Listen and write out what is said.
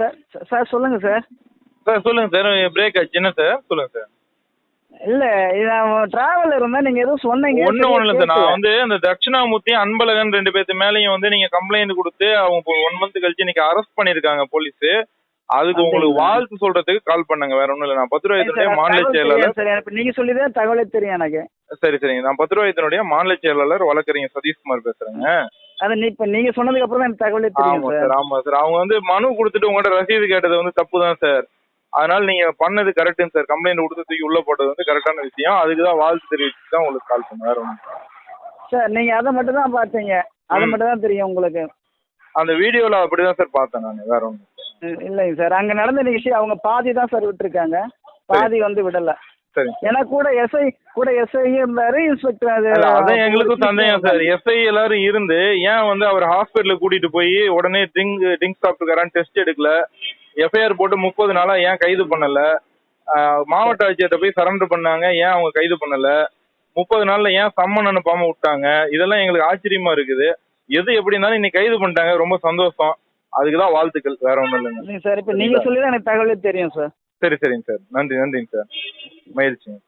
Sir sir சொல்லுங்க sir. Sir சொல்லுங்க sir break ஆச்சு. என்ன சார்? சொல்லுங்க சார். இல்ல டிராவல் இருந்தா நீங்க எதுவும் சொன்னீங்க. ஒன்றும் ஒன்றும் இல்லை சார். நான். வந்து அந்த தட்சிணாமூர்த்தி அன்பழகன் ரெண்டு பேர்த்து மேலேயும் வந்து நீங்க கம்ப்ளைண்ட் கொடுத்து அவங்க ஒன் மந்த் கழிச்சு இன்னைக்கு அரெஸ்ட் பண்ணிருக்காங்க போலீஸ் அதுக்கு உங்களுக்கு? வாழ்த்து சொல்றதுக்கு கால் பண்ணாங்க. வேற ஒண்ணும் இல்லை. நான் பத்து சார், மாநில செயலாளர். தெரியும் சார். எனக்கு நீங்க சொல்லிதான் தகவலே தெரியும் எனக்கு. சரி சரிங்க. நான் பத்து ரூபாயத்தினுடைய மாநில செயலாளர் வழக்கறிஞர் சதீஷ்குமார் பேசுறேங்க. அது நீ இப்ப நீங்க சொன்னதுக்கு அப்புறம் தான் எனக்கு தகவலே தெரியும் ஆமா சார். ஆமா சார். அவங்க வந்து மனு கொடுத்துட்டு உங்கள்ட்ட ரசீது கேட்டது வந்து தப்பு தான் சார். அதனால நீங்க பண்ணது கரெக்டுங்க சார். கம்ப்ளைண்ட் கொடுத்து தூக்கி உள்ள போட்டது வந்து கரெக்டான விஷயம். அதுக்கு தான் வாழ்த்து தெரிவிச்சு தான் உங்களுக்கு கால் பண்ணேன். வேற சார் நீங்க அதை மட்டும் தான் பார்த்தீங்க. அது. மட்டும் தான் தெரியும் உங்களுக்கு. அந்த வீடியோல அப்படிதான் சார் பார்த்தேன் நான். வேற ஒன்றும் இல்லைங்க சார். அங்க நடந்த நிகழ்ச்சி அவங்க பாதி தான் சார் விட்டுருக்காங்க. பாதி வந்து விடல. ஏன்னா கூட எஸ்ஐ கூட எஸ்ஐ இருந்தாரு இன்ஸ்பெக்டர் அதான் எங்களுக்கும் சந்தேகம் சார். எஸ்ஐ எல்லாரும் இருந்து ஏன் வந்து அவர் ஹாஸ்பிட்டலுக்கு கூட்டிட்டு போய் உடனே ட்ரிங்க் ட்ரிங்க் சாப்பிட்டுக்காரான்னு டெஸ்ட் எடுக்கல. எஃப்ஐஆர் போட்டு முப்பது நாளா ஏன் கைது பண்ணல? மாவட்ட ஆட்சியர்கிட்ட போய் சரண்டர் பண்ணாங்க ஏன் அவங்க கைது பண்ணல? முப்பது நாள்ல ஏன் சம்மன் அனுப்பாம விட்டாங்க? இதெல்லாம் எங்களுக்கு ஆச்சரியமா இருக்குது. எது எப்படி இருந்தாலும் இன்னைக்கு கைது பண்ணிட்டாங்க. ரொம்ப சந்தோஷம். அதுக்கு தான் வாழ்த்துக்கள். வேற இல்லைங்க. இல்லைங்க சார் இப்போ நீங்க சொல்லி தான் எனக்கு தகவலே தெரியும் சார். சரி சரிங்க சார். நன்றி நன்றிங்க சார். மகிழ்ச்சிங்க.